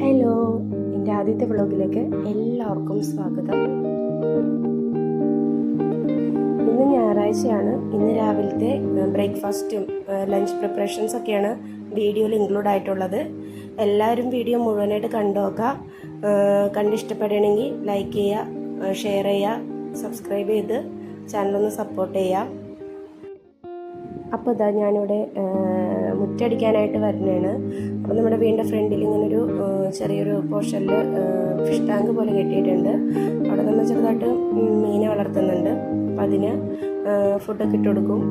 Hello എന്റെ ആദ്യത്തെ വ്ളോഗിലേക്ക് എല്ലാവർക്കും സ്വാഗതം. ഇന്ന് ഞായറാഴ്ചയാണ്. ഇന്ന് രാവിലത്തെ ബ്രേക്ക്ഫാസ്റ്റും ലഞ്ച് പ്രിപ്പറേഷൻസ് ഒക്കെയാണ് വീഡിയോയിൽ ഇൻക്ലൂഡ് ആയിട്ടുള്ളത്. എല്ലാവരും വീഡിയോ മുഴുവനായിട്ട് കണ്ടുനോക്കുക കണ്ടിഷ്ടപ്പെടുകയാണെങ്കിൽ ലൈക്ക് ചെയ്യുക ഷെയർ ചെയ്യുക സബ്സ്ക്രൈബ് ചെയ്ത് ചാനലൊന്ന് സപ്പോർട്ട് ചെയ്യുക. അപ്പോൾ ഇതാ ഞാനിവിടെ മുറ്റടിക്കാനായിട്ട് വരുന്നതാണ്. അപ്പോൾ നമ്മുടെ വീടിന്റെ ഫ്രണ്ടിൽ ഇങ്ങനൊരു ചെറിയൊരു പോർഷനിൽ ഫിഷ് ടാങ്ക് പോലെ കെട്ടിയിട്ടുണ്ട്. അവിടെ നമ്മൾ ചെറുതായിട്ട് മീനെ വളർത്തുന്നുണ്ട്. അപ്പം അതിന് ഫുഡൊക്കെ ഇട്ട് കൊടുക്കും.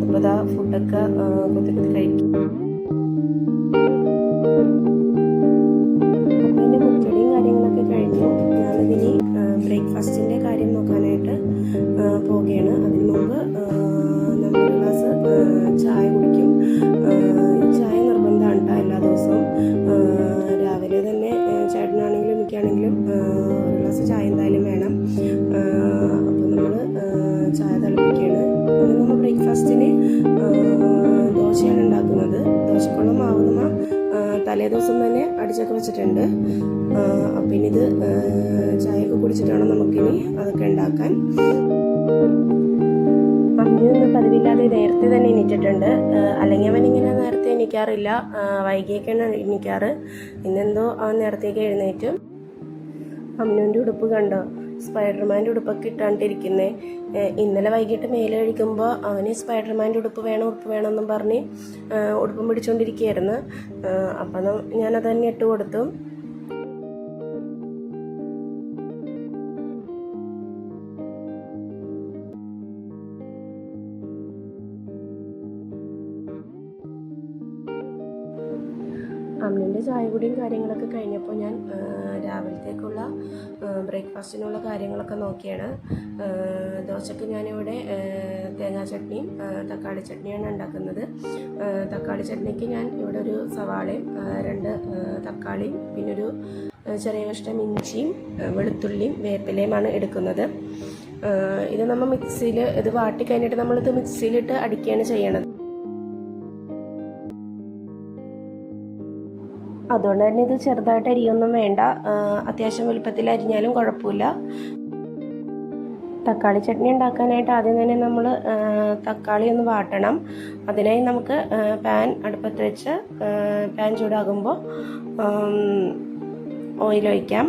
അപ്പോൾ ഇതാ ഫുഡൊക്കെ കുത്തി കഴിക്കും. ആ, അല്ലെങ്കിൽ അവൻ ഇങ്ങനെ നേരത്തെ എണീക്കാറില്ല. വൈകിയൊക്കെയാണ് എണീക്കാറ്. ഇന്നെന്തോ അവൻ നേരത്തേക്ക് എഴുന്നേറ്റ്. അമ്നുവിന്റെ ഉടുപ്പ് കണ്ടോ? സ്പൈഡർമാന്റെ ഉടുപ്പൊക്കെ ഇട്ടാണ്ടിരിക്കുന്നേ. ഇന്നലെ വൈകിട്ട് മേലെ കഴിക്കുമ്പോൾ അവന് സ്പൈഡർമാന്റെ ഉടുപ്പ് വേണം ഉടുപ്പ് വേണമെന്നും പറഞ്ഞ് ഉടുപ്പും പിടിച്ചുകൊണ്ടിരിക്കുകയായിരുന്നു അപ്പം ഞാനത് തന്നെ ഇട്ട് കൊടുത്തു. അമ്മിന്റെ ചായ കുടിയും കാര്യങ്ങളൊക്കെ കഴിഞ്ഞപ്പോൾ ഞാൻ രാവിലത്തേക്കുള്ള ബ്രേക്ക്ഫാസ്റ്റിനുള്ള കാര്യങ്ങളൊക്കെ നോക്കിയാണ്. ദോശയ്ക്ക് ഞാനിവിടെ തേങ്ങാ ചട്നിയും തക്കാളി ചട്നിയാണ് ഉണ്ടാക്കുന്നത്. തക്കാളി ചട്നിക്ക് ഞാൻ ഇവിടെ ഒരു സവാളയും രണ്ട് തക്കാളിയും പിന്നൊരു ചെറിയ കഷ്ണം ഇഞ്ചിയും വെളുത്തുള്ളിയും വേപ്പിലയുമാണ് എടുക്കുന്നത്. ഇത് നമ്മൾ മിക്സിയിൽ ഇത് വാട്ടി കഴിഞ്ഞിട്ട് നമ്മളിത് മിക്സിയിലിട്ട് അടിക്കുകയാണ് ചെയ്യണത്. അതുകൊണ്ട് തന്നെ ഇത് ചെറുതായിട്ട് അരിയൊന്നും വേണ്ട. അത്യാവശ്യം വലുപ്പത്തിൽ അരിഞ്ഞാലും കുഴപ്പമില്ല. തക്കാളി ചട്നി ഉണ്ടാക്കാനായിട്ട് ആദ്യം തന്നെ നമ്മൾ തക്കാളി ഒന്ന് വാട്ടണം. അതിനായി നമുക്ക് പാൻ അടുപ്പത്ത് വെച്ച് പാൻ ചൂടാകുമ്പോൾ ഓയിൽ ഒഴിക്കാം.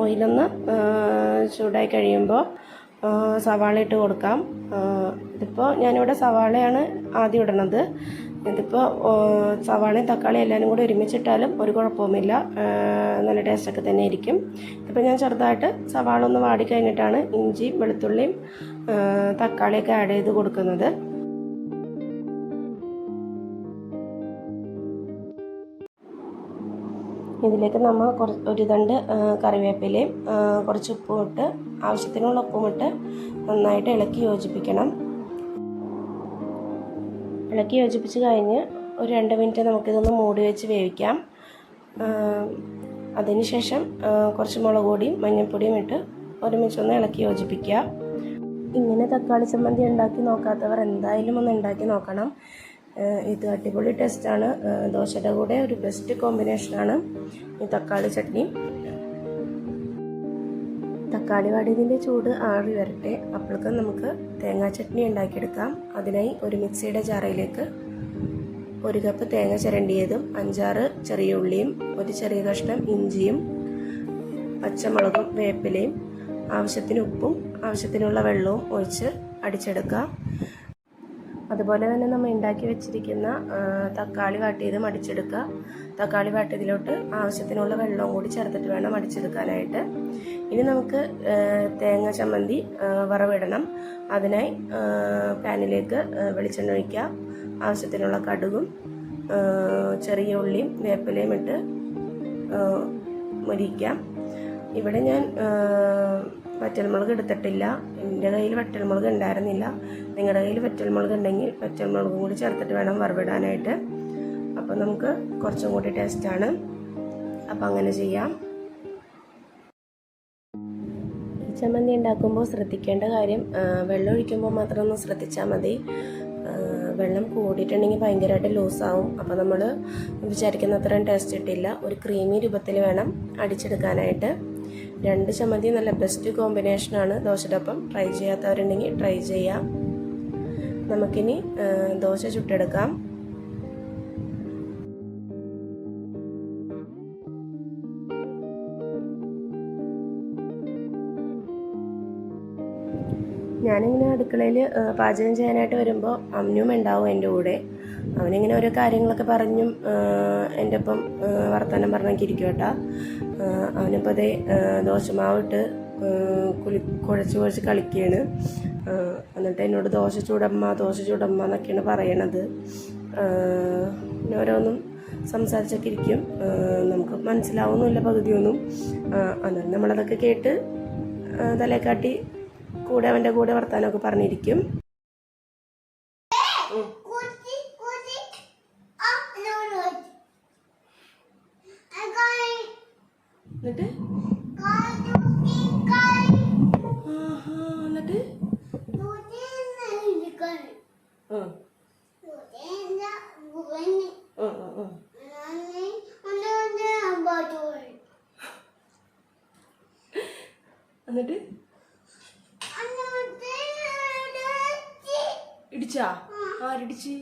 ഓയിലൊന്ന് ചൂടായി കഴിയുമ്പോൾ സവാള ഇട്ട് കൊടുക്കാം. ഇതിപ്പോൾ ഞാനിവിടെ സവാളയാണ് ആദ്യം ഇടണത്. ഇതിപ്പോൾ സവാളയും തക്കാളിയും എല്ലാവരും കൂടി ഒരുമിച്ചിട്ടാലും ഒരു കുഴപ്പവുമില്ല. നല്ല ടേസ്റ്റൊക്കെ തന്നെ ആയിരിക്കും. ഇപ്പോൾ ഞാൻ ചെറുതായിട്ട് സവാള ഒന്ന് വാടി കഴിഞ്ഞിട്ടാണ് ഇഞ്ചിയും വെളുത്തുള്ളിയും തക്കാളിയൊക്കെ ആഡ് ചെയ്ത് കൊടുക്കുന്നത്. ഇതിലേക്ക് നമ്മൾ കുറച്ച് ഒരു തണ്ട് കറിവേപ്പിലയും കുറച്ച് ഉപ്പും ഇട്ട് ആവശ്യത്തിനുള്ള ഉപ്പും ഇട്ട് നന്നായിട്ട് ഇളക്കി യോജിപ്പിക്കണം. ഇളക്കി യോജിപ്പിച്ച് കഴിഞ്ഞ് ഒരു രണ്ട് മിനിറ്റ് നമുക്കിതൊന്ന് മൂടി വെച്ച് വേവിക്കാം. അതിനുശേഷം കുറച്ച് മുളക് പൊടിയും മഞ്ഞൾപ്പൊടിയും ഇട്ട് ഒരുമിച്ചൊന്ന് ഇളക്കി യോജിപ്പിക്കുക. ഇങ്ങനെ തക്കാളി ചമ്മന്തി ഉണ്ടാക്കി നോക്കാത്തവർ എന്തായാലും ഒന്ന് ഉണ്ടാക്കി നോക്കണം. ഇത് അടിപൊളി ടേസ്റ്റാണ്. ദോശയുടെ കൂടെ ഒരു ബെസ്റ്റ് കോമ്പിനേഷനാണ് ഈ തക്കാളി ചട്നി. തക്കാളി വാടിയതിന്റെ ചൂട് ആറി വരട്ടെ. അപ്പോഴേക്ക് നമുക്ക് തേങ്ങാ ചട്നി ഉണ്ടാക്കിയെടുക്കാം. അതിനായി ഒരു മിക്സിയുടെ ജാറയിലേക്ക് ഒരു കപ്പ് തേങ്ങ ചിരണ്ടിയതും അഞ്ചാറ് ചെറിയ ഉള്ളിയും ഒരു ചെറിയ കഷ്ണം ഇഞ്ചിയും പച്ചമുളകും വേപ്പിലയും ആവശ്യത്തിന് ഉപ്പും ആവശ്യത്തിനുള്ള വെള്ളവും ഒഴിച്ച് അടിച്ചെടുക്കാം അതുപോലെ തന്നെ നമ്മൾ ഉണ്ടാക്കി വെച്ചിരിക്കുന്ന തക്കാളി വാട്ടിയതും അടിച്ചെടുക്കുക. തക്കാളി വാട്ടിയതിലോട്ട് ആവശ്യത്തിനുള്ള വെള്ളവും കൂടി ചേർത്തിട്ട് വേണം അടിച്ചെടുക്കാനായിട്ട്. ഇനി നമുക്ക് തേങ്ങ ചമ്മന്തി വറവിടണം. അതിനായി പാനിലേക്ക് വെളിച്ചെണ്ണ ഒഴിക്കുക. ആവശ്യത്തിനുള്ള കടുകും ചെറിയ ഉള്ളിയും വേപ്പിലയും ഇട്ട് മുരിക്കാം ഇവിടെ ഞാൻ വറ്റൽമുളക് എടുത്തിട്ടില്ല. എന്റെ കയ്യിൽ വറ്റൽമുളക് ഉണ്ടായിരുന്നില്ല. നിങ്ങളുടെ കയ്യിൽ വറ്റൽമുളക് ഉണ്ടെങ്കിൽ വറ്റൽമുളകും കൂടി ചേർത്തിട്ട് വേണം വറവിടാനായിട്ട്. അപ്പോൾ നമുക്ക് കുറച്ചും കൂടി ടേസ്റ്റാണ് അപ്പോൾ അങ്ങനെ ചെയ്യാം. ചമ്മന്തി ഉണ്ടാക്കുമ്പോൾ ശ്രദ്ധിക്കേണ്ട കാര്യം വെള്ളം ഒഴിക്കുമ്പോൾ മാത്രം ഒന്ന് ശ്രദ്ധിച്ചാൽ മതി. വെള്ളം കൂടിയിട്ടുണ്ടെങ്കിൽ ഭയങ്കരമായിട്ട് ലൂസാവും അപ്പോൾ നമ്മൾ വിചാരിക്കുന്ന അത്രയും ടേസ്റ്റ് കിട്ടില്ല ഒരു ക്രീമി രൂപത്തിൽ വേണം അടിച്ചെടുക്കാനായിട്ട്. രണ്ട് ചമ്മന്തി നല്ല ബെസ്റ്റ് കോമ്പിനേഷനാണ് ദോശയുടെ ഒപ്പം ട്രൈ ചെയ്യാത്തവരുണ്ടെങ്കിൽ ട്രൈ ചെയ്യാം. നമുക്കിനി ദോശ ചുട്ടെടുക്കാം. ഞാനിങ്ങനെ അടുക്കളയിൽ പാചകം ചെയ്യാനായിട്ട് വരുമ്പോൾ അമ്മയും ഉണ്ടാവും എന്റെ കൂടെ. അവനിങ്ങനെ ഓരോ കാര്യങ്ങളൊക്കെ പറഞ്ഞും എന്റെ ഒപ്പം വർത്തമാനം പറഞ്ഞൊക്കെ ഇരിക്കും കേട്ടോ. അവനിപ്പോൾ അതേ ദോശമാവിട്ട് കുളി കുഴച്ച് കുഴച്ച് കളിക്കുകയാണ് എന്നിട്ട് എന്നോട് ദോശ ചൂടമ്മ ദോശ ചൂടമ്മ എന്നൊക്കെയാണ് പറയണത്. ഓരോന്നും സംസാരിച്ചൊക്കെ ഇരിക്കും. നമുക്ക് മനസ്സിലാവുന്നില്ല പകുതിയൊന്നും. അന്നേരം നമ്മളതൊക്കെ കേട്ട് ആ, തലേക്കാട്ടി കൂടെ അവന്റെ കൂടെ വർത്താനമൊക്കെ പറഞ്ഞിരിക്കും. എന്നിട്ട്? എന്നിട്ട്? Kuti, no, got it. ആ, Kuti, no, when ആ, ആ, ആ. എന്നിട്ട് ഇടിച്ചാ? ആരിടിച്ച്?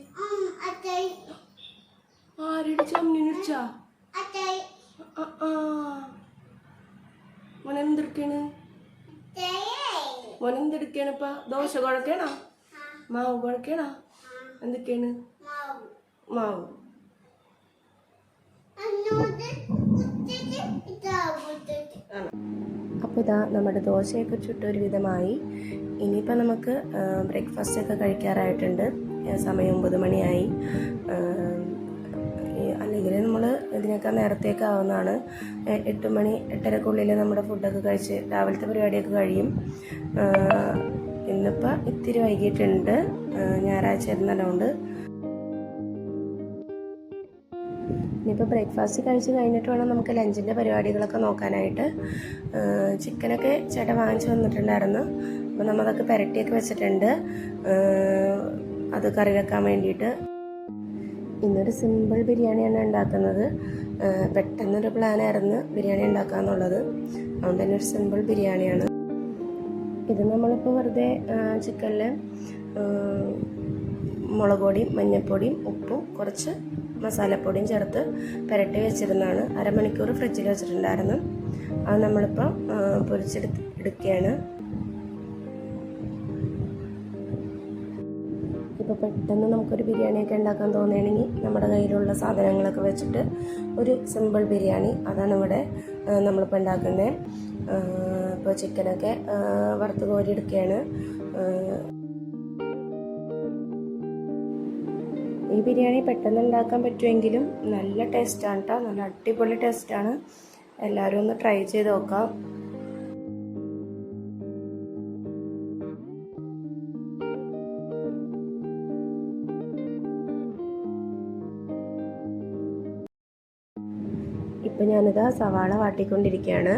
ആരിടിച്ച മോൻ എന്തെടുക്കാണ്? ഇപ്പൊ? ദോശ കുഴക്കണോ? മാവ് കുഴക്കണോ? എന്തൊക്കെയാണ്? മാവ്. അപ്പോൾ ഇതാ നമ്മുടെ ദോശയൊക്കെ ചുട്ടൊരു വിധമായി ഇനിയിപ്പോൾ നമുക്ക് ബ്രേക്ക്ഫാസ്റ്റ് ഒക്കെ കഴിക്കാറായിട്ടുണ്ട്. സമയം ഒമ്പത് മണിയായി. അല്ലെങ്കിൽ നമ്മൾ ഇതിനേക്കാൾ നേരത്തേക്ക് ആവുന്നതാണ്. എട്ട് മണി എട്ടരക്കുള്ളിൽ നമ്മുടെ ഫുഡൊക്കെ കഴിച്ച് രാവിലത്തെ പരിപാടിയൊക്കെ കഴിയും. ഇന്നിപ്പോൾ ഇത്തിരി വൈകിട്ടുണ്ട് ഞായറാഴ്ച ഇരുന്നതുകൊണ്ട് ഇനിയിപ്പോൾ ബ്രേക്ക്ഫാസ്റ്റ് കഴിച്ച് കഴിഞ്ഞിട്ട് വേണം നമുക്ക് ലഞ്ചിന്റെ പരിപാടികളൊക്കെ നോക്കാനായിട്ട്. ചിക്കനൊക്കെ ചേട്ടൻ വാങ്ങിച്ചു വന്നിട്ടുണ്ടായിരുന്നു. അപ്പോൾ നമ്മളതൊക്കെ പുരട്ടിയൊക്കെ വെച്ചിട്ടുണ്ട്. അത് കറി വെക്കാൻ വേണ്ടിയിട്ട്. ഇന്നൊരു സിമ്പിൾ ബിരിയാണിയാണ് ഉണ്ടാക്കുന്നത്. പെട്ടെന്നൊരു പ്ലാനായിരുന്നു ബിരിയാണി ഉണ്ടാക്കുക എന്നുള്ളത് അതുകൊണ്ട് തന്നെ ഒരു സിമ്പിൾ ബിരിയാണിയാണ്. ഇത് നമ്മളിപ്പോൾ വെറുതെ ചിക്കനിൽ മുളക് പൊടിയും മഞ്ഞൾപ്പൊടിയും ഉപ്പും കുറച്ച് മസാലപ്പൊടിയും ചേർത്ത് പുരട്ടി വെച്ചിരുന്നതാണ്. അരമണിക്കൂർ ഫ്രിഡ്ജിൽ വെച്ചിട്ടുണ്ടായിരുന്നു. അത് നമ്മളിപ്പോൾ പൊരിച്ചെടുത്ത് എടുക്കുകയാണ്. ഇപ്പോൾ പെട്ടെന്ന് നമുക്കൊരു ബിരിയാണിയൊക്കെ ഉണ്ടാക്കാൻ തോന്നുകയാണെങ്കിൽ നമ്മുടെ കയ്യിലുള്ള സാധനങ്ങളൊക്കെ വെച്ചിട്ട് ഒരു സിമ്പിൾ ബിരിയാണി അതാണ് ഇവിടെ നമ്മളിപ്പോൾ ഉണ്ടാക്കുന്നത് ഇപ്പോൾ ചിക്കനൊക്കെ വറുത്ത് കോരി എടുക്കുകയാണ്. ഈ ബിരിയാണി പെട്ടെന്ന് ഉണ്ടാക്കാൻ പറ്റുമെങ്കിലും നല്ല ടേസ്റ്റാണ് കേട്ടോ നല്ല അടിപൊളി ടേസ്റ്റാണ് എല്ലാവരും ഒന്ന് ട്രൈ ചെയ്ത് നോക്കാം. ഇപ്പം ഞാനിതാ സവാള വാട്ടിക്കൊണ്ടിരിക്കുകയാണ്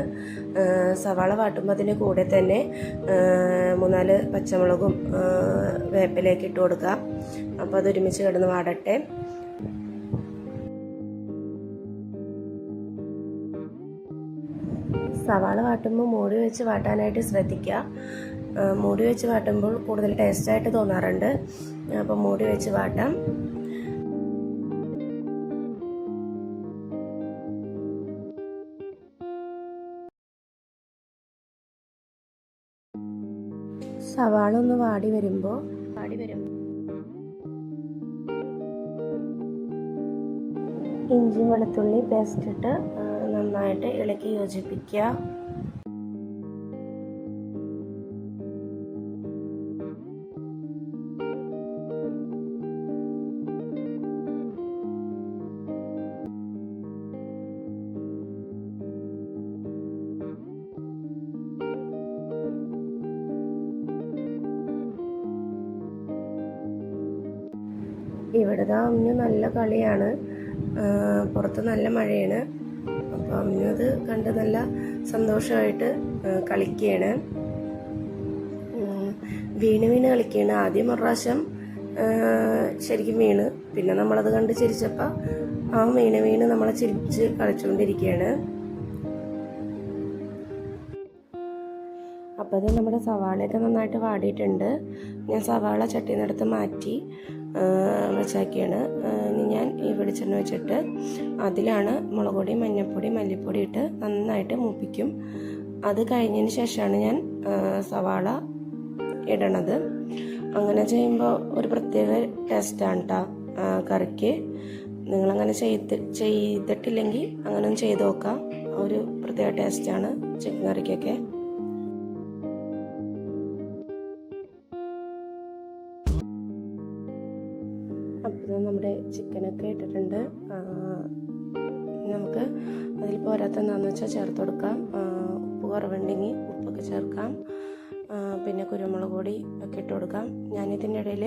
സവാള വാട്ടുമ്പോൾ അതിന്റെ കൂടെ തന്നെ മൂന്നാൽ പച്ചമുളകും വേപ്പിലേക്ക് ഇട്ട് കൊടുക്കാം. അപ്പോൾ അത് ഒരുമിച്ച് കിടന്ന് വാടട്ടെ. സവാള വാട്ടുമ്പോൾ മൂടി വെച്ച് വാട്ടാനായിട്ട് ശ്രദ്ധിക്കുക മൂടി വെച്ച് വാട്ടുമ്പോൾ കൂടുതൽ ടേസ്റ്റായിട്ട് തോന്നാറുണ്ട്. അപ്പോൾ മൂടി വെച്ച് വാട്ടാം. സവാള ഒന്ന് വാടി വരുമ്പോൾ വാടി വരും ഇഞ്ചി വെളുത്തുള്ളി പേസ്റ്റ് ഇട്ട് നന്നായിട്ട് ഇളക്കി യോജിപ്പിക്കുക. ഇവിടെ ദാ അമ്മു നല്ല കളിയാണ്. പുറത്ത് നല്ല മഴയാണ്. അപ്പോൾ അമ്മു അത് കണ്ട് നല്ല സന്തോഷമായിട്ട് കളിക്കുകയാണ്. വീണ് വീണ് കളിക്കുകയാണ്. ആദ്യം ഒരു പ്രാവശ്യം ശരിക്കും വീണ്. പിന്നെ നമ്മളത് കണ്ട് ചിരിച്ചപ്പോൾ ആ വീണ് വീണ് നമ്മളെ ചിരിച്ച് കളിച്ചുകൊണ്ടിരിക്കുകയാണ് അപ്പോൾ അത് നമ്മുടെ സവാളയൊക്കെ നന്നായിട്ട് വാടിയിട്ടുണ്ട്. ഞാൻ സവാള ചട്ടീനടുത്ത് മാറ്റി വെച്ചാക്കിയാണ് ഇനി ഞാൻ ഈ വെളിച്ചെണ്ണ വെച്ചിട്ട് അതിലാണ് മുളക് പൊടി മഞ്ഞൾപ്പൊടി മല്ലിപ്പൊടി ഇട്ട് നന്നായിട്ട് മൂപ്പിക്കും. അത് കഴിഞ്ഞതിന് ശേഷമാണ് ഞാൻ സവാള ഇടണത്. അങ്ങനെ ചെയ്യുമ്പോൾ ഒരു പ്രത്യേക ടേസ്റ്റാണ് കേട്ടോ കറിക്ക്. നിങ്ങളങ്ങനെ ചെയ്ത് ചെയ്തിട്ടില്ലെങ്കിൽ അങ്ങനെ ചെയ്ത് നോക്കാം. ഒരു പ്രത്യേക ടേസ്റ്റാണ് ചിക്കൻ കറിക്കൊക്കെ. അപ്പോൾ നമ്മുടെ ചിക്കനൊക്കെ ഇട്ടിട്ടുണ്ട്. നമുക്ക് അതിൽ പോരാത്ത എന്താണെന്ന് വെച്ചാൽ ചേർത്ത് കൊടുക്കാം. ഉപ്പ് കുറവുണ്ടെങ്കിൽ ഉപ്പൊക്കെ ചേർക്കാം. പിന്നെ കുരുമുളക് പൊടി ഒക്കെ ഇട്ട് കൊടുക്കാം. ഞാനിതിന്റെ ഇടയിൽ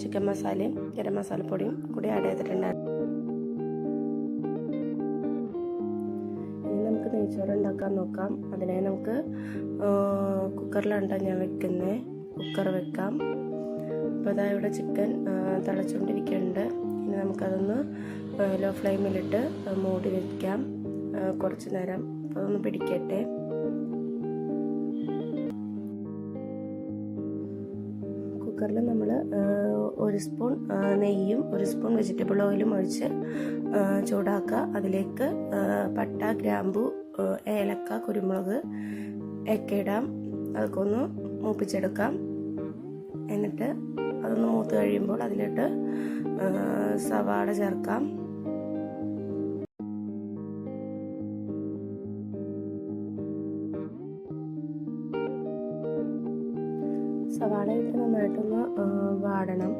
ചിക്കൻ മസാലയും ഗരം മസാലപ്പൊടിയും കൂടി ആഡ് ചെയ്തിട്ടുണ്ടായിരുന്നു നമുക്ക് നെയ്ച്ചോറ് ഉണ്ടാക്കാൻ നോക്കാം. അതിനായി നമുക്ക് കുക്കറിലാണ് ഞാൻ വെക്കുന്നത് കുക്കർ വെക്കാം. അപ്പോൾ അതാ ഇവിടെ ചിക്കൻ തിളച്ചുകൊണ്ടിരിക്കുന്നുണ്ട്. ഇനി നമുക്കതൊന്ന് ലോ ഫ്ലെയിമിലിട്ട് മൂടി വയ്ക്കാം കുറച്ച് നേരം. അതൊന്ന് പിടിക്കട്ടെ. കുക്കറിൽ നമ്മൾ ഒരു സ്പൂൺ നെയ്യും ഒരു സ്പൂൺ വെജിറ്റബിൾ ഓയിലും ഒഴിച്ച് ചൂടാക്കുക അതിലേക്ക് പട്ട ഗ്രാമ്പു ഏലക്ക കുരുമുളക് ഒക്കെ ഇടാം അതൊക്കെ ഒന്ന് മൂപ്പിച്ചെടുക്കാം. എന്നിട്ട് അതൊന്ന് മൂത്ത് കഴിയുമ്പോൾ അതിലിട്ട് സവാള ചേർക്കാം. സവാള ഇട്ട് നന്നായിട്ടൊന്ന് വാടണം.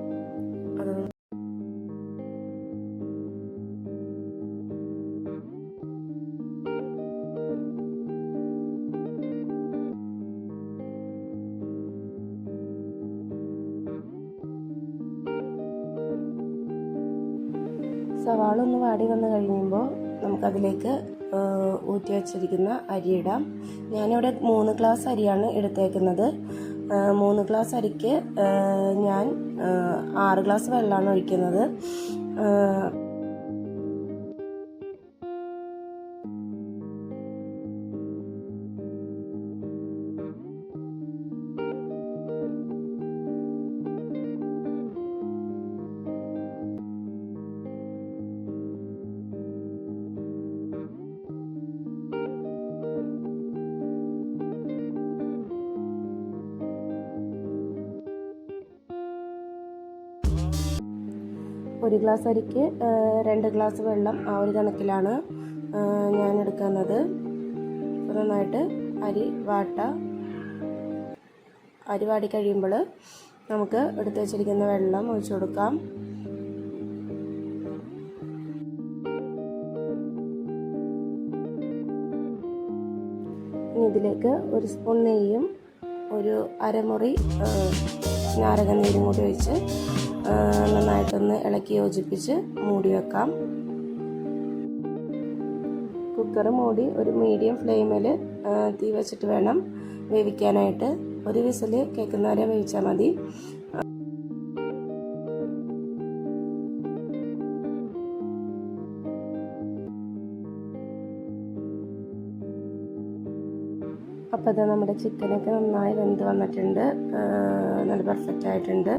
സവാള ഒന്ന് വാടി വന്ന് കഴിയുമ്പോൾ നമുക്കതിലേക്ക് ഊറ്റി വച്ചിരിക്കുന്ന അരി ഇടാം. ഞാനിവിടെ മൂന്ന് ഗ്ലാസ് അരിയാണ് എടുത്തേക്കുന്നത്. മൂന്ന് ഗ്ലാസ് അരിക്ക് ഞാൻ ആറ് ഗ്ലാസ് വെള്ളമാണ് ഒഴിക്കുന്നത്. ഒരു ഗ്ലാസ് അരിക്ക് രണ്ട് ഗ്ലാസ് വെള്ളം ആ ഒരു കണക്കിലാണ് ഞാൻ എടുക്കുന്നത്. നന്നായിട്ട് അരി വാട്ട. അരി വാടി കഴിയുമ്പോൾ നമുക്ക് എടുത്ത് വെച്ചിരിക്കുന്ന വെള്ളം ഒഴിച്ചു കൊടുക്കാം. ഇതിലേക്ക് ഒരു സ്പൂൺ നെയ്യും ഒരു അരമുറി നാരക നീരും കൂടി ഒഴിച്ച് നന്നായിട്ടൊന്ന് ഇളക്കി യോജിപ്പിച്ച് മൂടി വെക്കാം. കുക്കർ മൂടി ഒരു മീഡിയം ഫ്ലെയിമിൽ തീ വെച്ചിട്ട് വേണം വേവിക്കാനായിട്ട്. ഒരു വിസിൽ കേൾക്കുന്നവരെ വേവിച്ചാൽ മതി. അപ്പോൾ ഇത് നമ്മുടെ ചിക്കനൊക്കെ നന്നായി വെന്ത് വന്നിട്ടുണ്ട്. നല്ല പെർഫെക്റ്റ് ആയിട്ടുണ്ട്.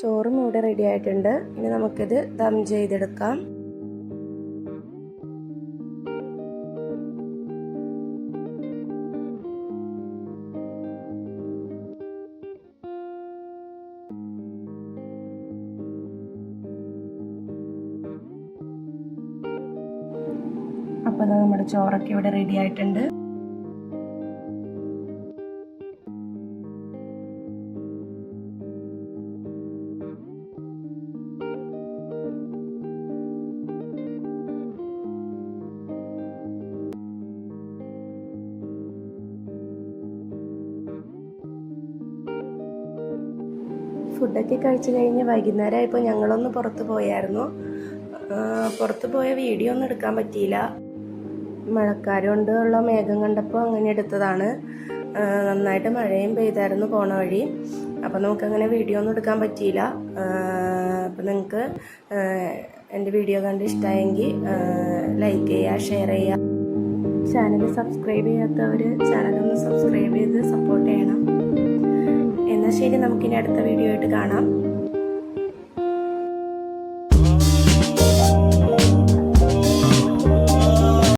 ചോറും ഇവിടെ റെഡി ആയിട്ടുണ്ട്. ഇനി നമുക്കിത് ദം ചെയ്തെടുക്കാം. അപ്പോൾ നമ്മുടെ ചോറൊക്കെ ഇവിടെ റെഡി ആയിട്ടുണ്ട്. ഫുഡൊക്കെ കഴിച്ചു കഴിഞ്ഞ് വൈകുന്നേരം ആയപ്പോൾ ഞങ്ങളൊന്ന് പുറത്ത് പോയായിരുന്നു. പുറത്ത് പോയ വീഡിയോ ഒന്നും എടുക്കാൻ പറ്റിയില്ല. മഴക്കാരം കൊണ്ടുള്ള മേഘം കണ്ടപ്പോൾ അങ്ങനെ എടുത്തതാണ്. നന്നായിട്ട് മഴയും പെയ്തായിരുന്നു പോണ വഴി. അപ്പോൾ നമുക്കങ്ങനെ വീഡിയോ ഒന്നും എടുക്കാൻ പറ്റിയില്ല. അപ്പോൾ നിങ്ങൾക്ക് എന്റെ വീഡിയോ കണ്ട് ഇഷ്ടമായെങ്കിൽ ലൈക്ക് ചെയ്യുക ഷെയർ ചെയ്യുക ചാനൽ സബ്സ്ക്രൈബ് ചെയ്യാത്തവർ ചാനലൊന്ന് സബ്സ്ക്രൈബ് ചെയ്ത് സപ്പോർട്ട് ചെയ്യണം. ശരി നമുക്കിനി അടുത്ത വീഡിയോ ആയിട്ട് കാണാം.